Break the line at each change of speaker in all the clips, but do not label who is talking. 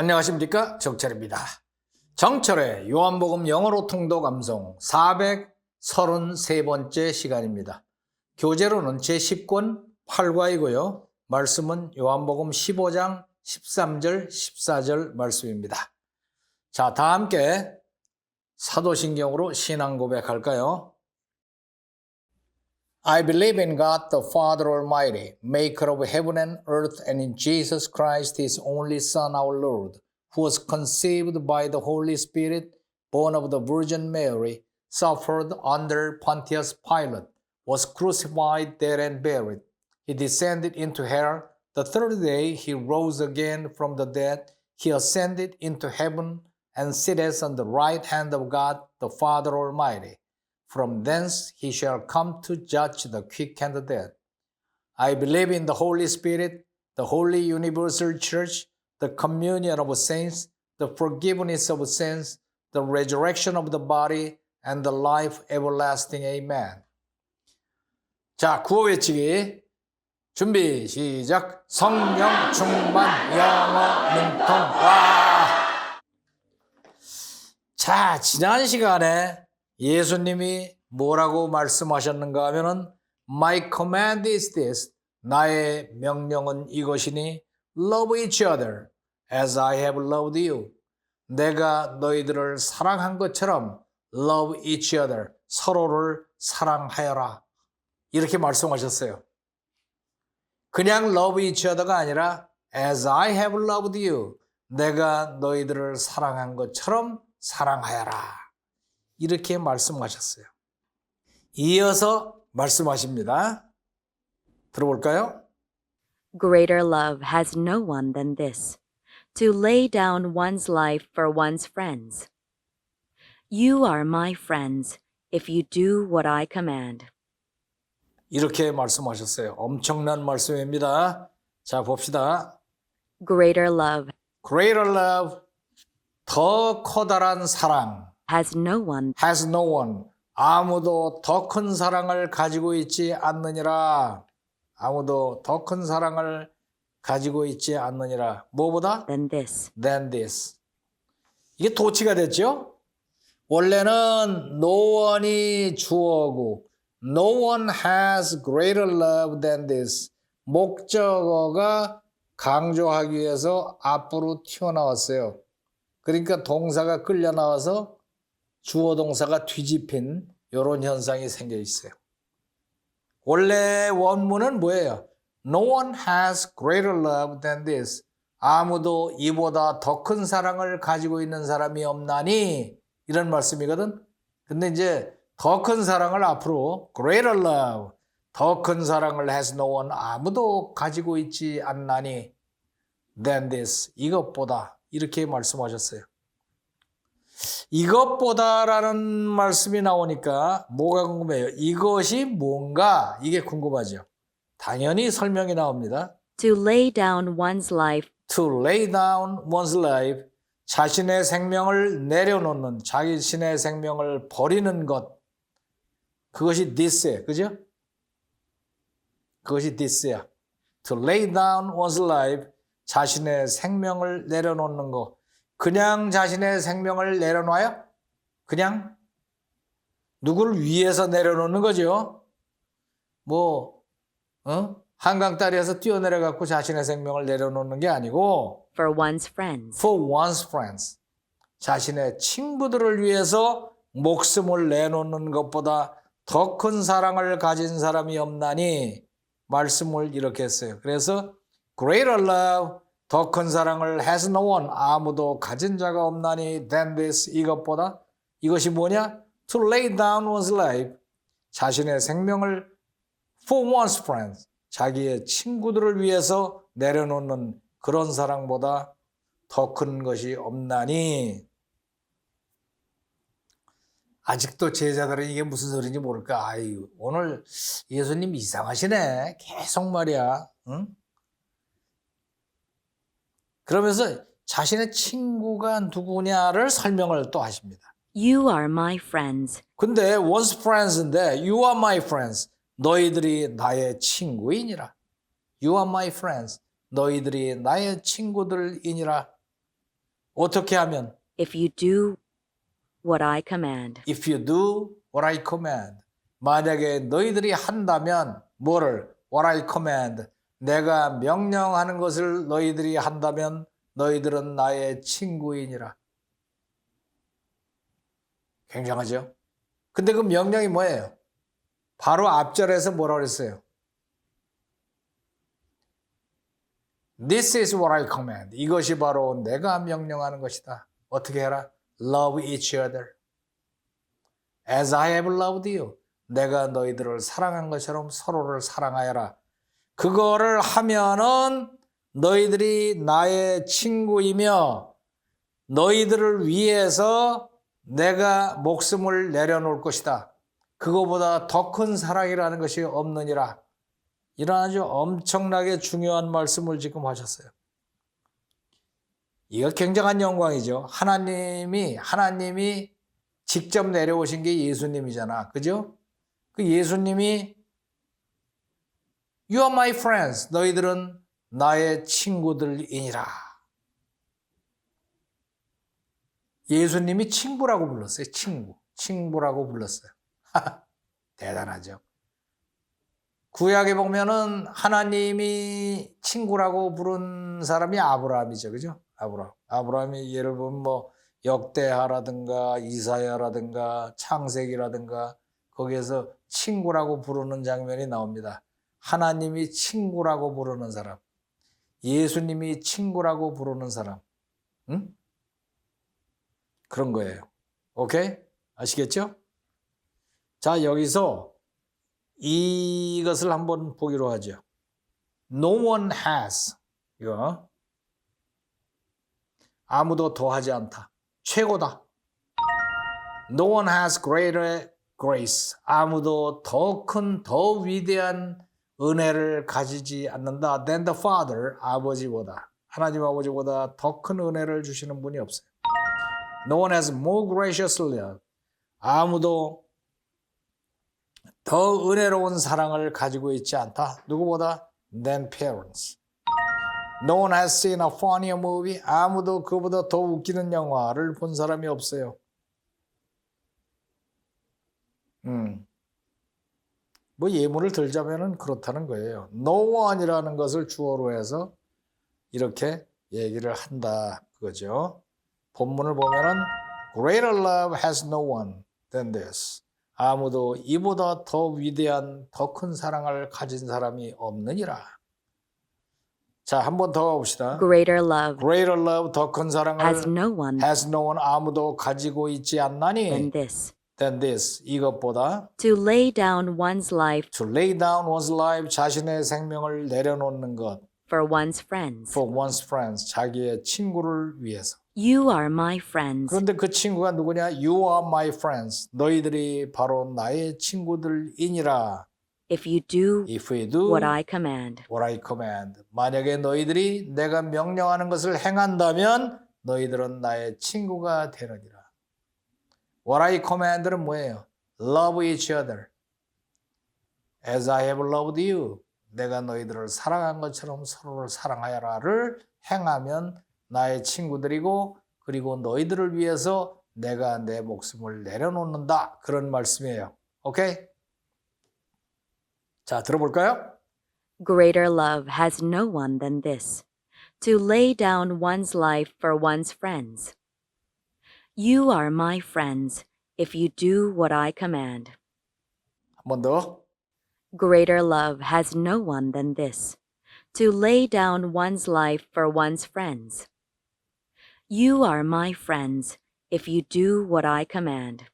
안녕하십니까 정철입니다. 정철의 요한복음 영어로 통독 감송 433번째 시간입니다. 교재로는 제10권 8과이고요. 말씀은 요한복음 15장 13절 14절 말씀입니다. 자, 다 함께 사도신경으로 신앙 고백할까요? I believe in God the Father Almighty, maker of heaven and earth, and in Jesus Christ, his only Son, our Lord, who was conceived by the Holy Spirit, born of the Virgin Mary, suffered under Pontius Pilate, was crucified, dead, and buried. He descended into hell. The third day he rose again from the dead. He ascended into heaven and sitteth on the right hand of God the Father Almighty. From thence he shall come to judge the quick and the dead. I believe in the Holy Spirit, the holy universal church, the communion of saints, the forgiveness of sins, the resurrection of the body, and the life everlasting. Amen. 자, 구호 외치기. 준비, 시작. 성령 충만, 영어 능통, 와! 자, 지난 시간에 예수님이 뭐라고 말씀하셨는가 하면은 My command is this. 나의 명령은 이것이니 love each other as I have loved you. 내가 너희들을 사랑한 것처럼 love each other. 서로를 사랑하여라. 이렇게 말씀하셨어요. 그냥 love each other가 아니라 as I have loved you. 내가 너희들을 사랑한 것처럼 사랑하여라. 이렇게 말씀하셨어요. 이어서 말씀하십니다. 들어볼까요?
Greater love has no one than this to lay down one's life for one's friends. You are my friends if you do what I command.
이렇게 말씀하셨어요. 엄청난 말씀입니다. 자, 봅시다.
Greater love
Greater love, 더 커다란 사랑,
has no one
has no one, 아무도 더 큰 사랑을 가지고 있지 않느니라. 아무도 더 큰 사랑을 가지고 있지 않느니라. 뭐보다?
than this
than this. 이게 도치가 됐죠? 원래는 no one이 주어고 no one has greater love than this. 목적어가 강조하기 위해서 앞으로 튀어나왔어요. 그러니까 동사가 끌려 나와서 주어 동사가 뒤집힌 이런 현상이 생겨 있어요. 원래 원문은 뭐예요? No one has greater love than this. 아무도 이보다 더 큰 사랑을 가지고 있는 사람이 없나니 이런 말씀이거든. 근데 이제 더 큰 사랑을 앞으로 greater love 더 큰 사랑을 has no one 아무도 가지고 있지 않나니 than this 이것보다 이렇게 말씀하셨어요. 이것보다라는 말씀이 나오니까 뭐가 궁금해요? 이것이 뭔가 이게 궁금하죠. 당연히 설명이 나옵니다.
to lay down one's life
To lay down one's life 자신의 생명을 내려놓는 자신의 생명을 버리는 것 그것이 this에 그죠? 그것이 this야. To lay down one's life 자신의 생명을 내려놓는 것 그냥 자신의 생명을 내려놔요? 그냥 누구를 위해서 내려놓는 거죠? 뭐 어? 한강 다리에서 뛰어내려 갖고 자신의 생명을 내려놓는 게 아니고
for one's friends.
for one's friends 자신의 친구들을 위해서 목숨을 내놓는 것보다 더 큰 사랑을 가진 사람이 없나니 말씀을 이렇게 했어요. 그래서 greater love 더 큰 사랑을 has no one 아무도 가진 자가 없나니 than this 이것보다 이것이 뭐냐? to lay down one's life. 자신의 생명을 for one's friends 자기의 친구들을 위해서 내려놓는 그런 사랑보다 더 큰 것이 없나니. 아직도 제자들은 이게 무슨 소리인지 모를까. 아유 오늘 예수님 이상하시네. 계속 말이야. 응? 그러면서 자신의 친구가 누구냐를 설명을 또 하십니다
You are my friends
근데 once friends인데 you are my friends 너희들이 나의 친구이니라 you are my friends 너희들이 나의 친구들이니라 어떻게 하면
if you do what I command.
if you do what I command. 만약에 너희들이 한다면 뭐를 what I command. 내가 명령하는 것을 너희들이 한다면 너희들은 나의 친구이니라. 굉장하죠? 근데 그 명령이 뭐예요? 바로 앞절에서 뭐라 그랬어요? This is what I command. 이것이 바로 내가 명령하는 것이다. 어떻게 해라? Love each other. As I have loved you. 내가 너희들을 사랑한 것처럼 서로를 사랑하여라. 그거를 하면은 너희들이 나의 친구이며 너희들을 위해서 내가 목숨을 내려놓을 것이다. 그거보다 더 큰 사랑이라는 것이 없느니라. 이런 아주 엄청나게 중요한 말씀을 지금 하셨어요. 이거 굉장한 영광이죠. 하나님이, 하나님이 직접 내려오신 게 예수님이잖아. 그죠? 그 예수님이 You are my friends. 너희들은 나의 친구들이니라. 예수님이 친구라고 불렀어요. 친구. 친구라고 불렀어요. 대단하죠. 구약에 보면은 하나님이 친구라고 부른 사람이 아브라함이죠. 그죠? 아브라함. 아브라함이 예를 보면 뭐 역대하라든가 이사야라든가 창세기라든가 거기에서 친구라고 부르는 장면이 나옵니다. 하나님이 친구라고 부르는 사람. 예수님이 친구라고 부르는 사람. 응? 그런 거예요. 오케이? 아시겠죠? 자, 여기서 이것을 한번 보기로 하죠. No one has. 이거. 아무도 더하지 않다. 최고다. No one has greater grace. 아무도 더 큰, 더 위대한 은혜를 가지지 않는다. than the Father. 아버지보다. 하나님 아버지보다 더 큰 은혜를 주시는 분이 없어요. No one has more gracious love. 아무도 더 은혜로운 사랑을 가지고 있지 않다. 누구보다? than parents. No one has seen a funnier movie. 아무도 그보다 더 웃기는 영화를 본 사람이 없어요. 음. 뭐 예문을 들자면은 그렇다는 거예요. No one이라는 것을 주어로 해서 이렇게 얘기를 한다 그거죠. 본문을 보면은 Greater love has no one than this. 아무도 이보다 더 위대한 더 큰 사랑을 가진 사람이 없느니라. 자, 한 번 더 봅시다.
Greater love
Greater love 더 큰 사랑을
has no one
has no one 아무도 가지고 있지
than
않나니
this
than this 이것보다
to lay down one's life
to lay down one's life 자신의 생명을 내려놓는 것
for one's friends.
for one's friends 자기의 친구를 위해서
You are my friends.
그런데 그 친구가 누구냐 you are my friends 너희들이 바로 나의 친구들이니라
if you do
if we do
what I command.
what I command 만약에 너희들이 내가 명령하는 것을 행한다면 너희들은 나의 친구가 되느니라 what I command는 뭐예요 love each other as I have loved you 내가 너희들을 사랑한 것처럼 서로를 사랑하여라를 행하면 나의 친구들이고 그리고 너희들을 위해서 내가 내 목숨을 내려놓는다 그런 말씀이에요 오케이 자 들어볼까요?
Greater love has no one than this to lay down one's life for one's friends. You are my friends if you do what I command.
한 번 더.
Greater love has no one than this to lay down one's life for one's friends. You are my friends if you do what I command.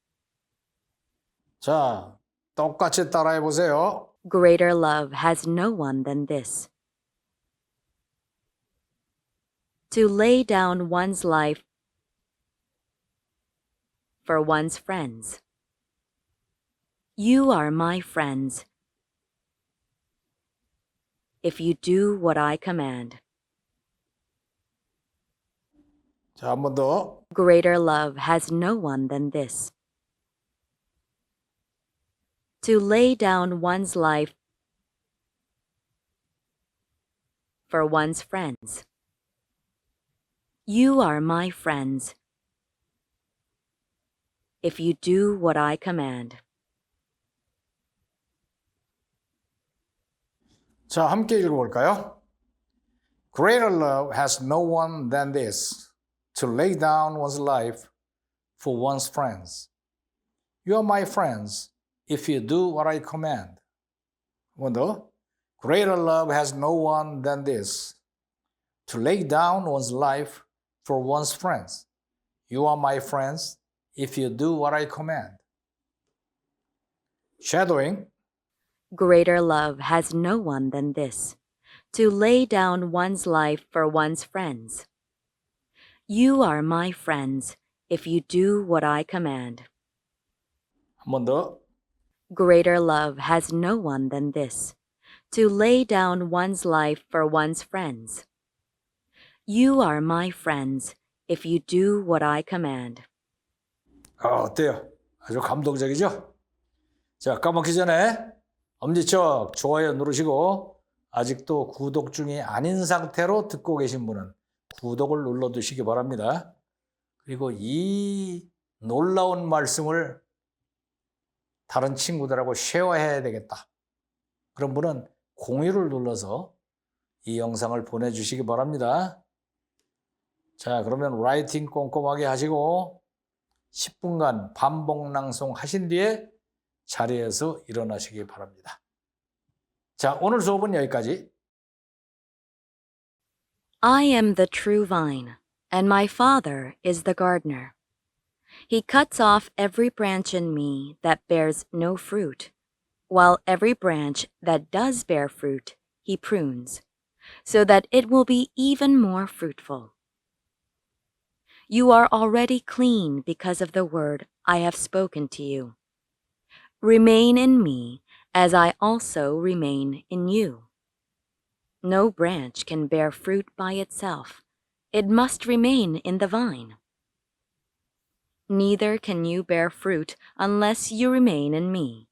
자, 똑같이 따라해 보세요.
Greater love has no one than this to lay down one's life for one's friends. You are my friends if you do what I command. Greater love has no one than this to lay down one's life for one's friends. You are my friends if you do what I command.
자, 함께 읽어볼까요? Greater love has no one than this, to lay down one's life for one's friends. You are my friends if you do what I command. 한 번 더. Greater love has no one than this, to lay down one's life for one's friends. You are my friends if you do what I command. Shadowing.
Greater love has no one than this, to lay down one's life for one's friends. You are my friends if you do what I command.
한 번 더.
Greater love has no one than this, to lay down one's life for one's friends. You are my friends if you do what I command.
아, 어때요? 아주 감동적이죠? 자, 까먹기 전에 엄지척 좋아요 누르시고 아직도 구독 중이 아닌 상태로 듣고 계신 분은 구독을 눌러 두시기 바랍니다. 그리고 이 놀라운 말씀을 다른 친구들하고 쉐어해야 되겠다. 그런 분은 공유를 눌러서 이 영상을 보내주시기 바랍니다. 자, 그러면 라이팅 꼼꼼하게 하시고 10분간 반복 낭송 하신 뒤에 자리에서 일어나시기 바랍니다. 자, 오늘 수업은 여기까지.
I am the true vine, and my Father is the gardener. He cuts off every branch in me that bears no fruit, while every branch that does bear fruit he prunes, so that it will be even more fruitful. You are already clean because of the word I have spoken to you. Remain in me as I also remain in you. No branch can bear fruit by itself. It must remain in the vine. Neither can you bear fruit unless you remain in me.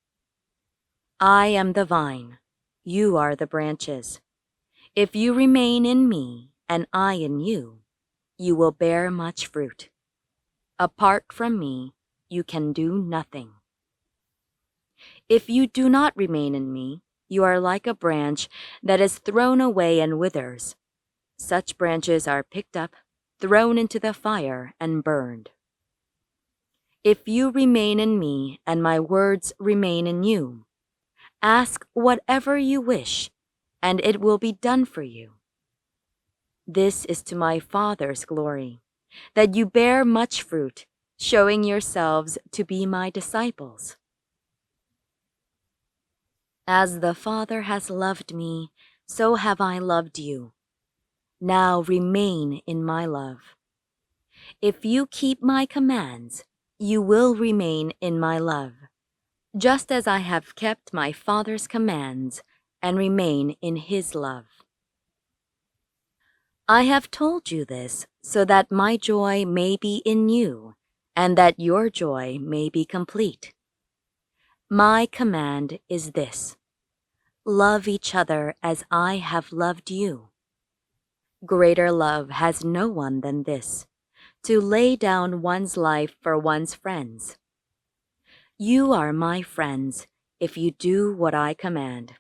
I am the vine, you are the branches. If you remain in me, and I in you, you will bear much fruit. Apart from me, you can do nothing. If you do not remain in me, you are like a branch that is thrown away and withers. Such branches are picked up, thrown into the fire, and burned. If you remain in me, and my words remain in you, ask whatever you wish, and it will be done for you. This is to my Father's glory, that you bear much fruit, showing yourselves to be my disciples. As the Father has loved me, so have I loved you. Now remain in my love. If you keep my commands, you will remain in my love, just as I have kept my Father's commands and remain in his love. I have told you this so that my joy may be in you, and that your joy may be complete. My command is this love each other as I have loved you. Greater love has no one than this to lay down one's life for one's friends. You are my friends if you do what I command.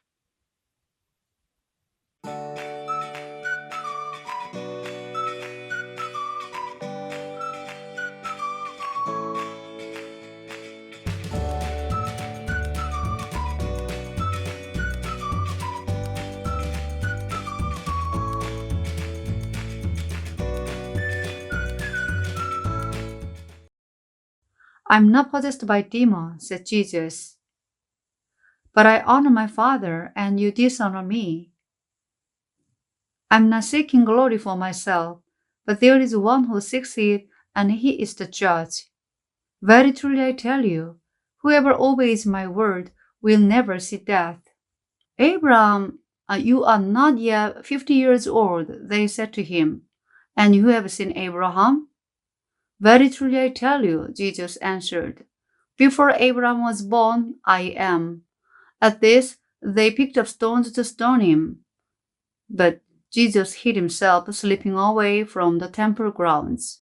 I'm not possessed by demons, said Jesus. But I honor my Father, and you dishonor me. I'm not seeking glory for myself, but there is one who seeks it, and he is the judge. Very truly I tell you, whoever obeys my word will never see death. Abraham, uh, you are not yet fifty years old, they said to him, and you have seen Abraham? Very truly I tell you, Jesus answered, Before Abraham was born, I am. At this, they picked up stones to stone him. But Jesus hid himself slipping away from the temple grounds.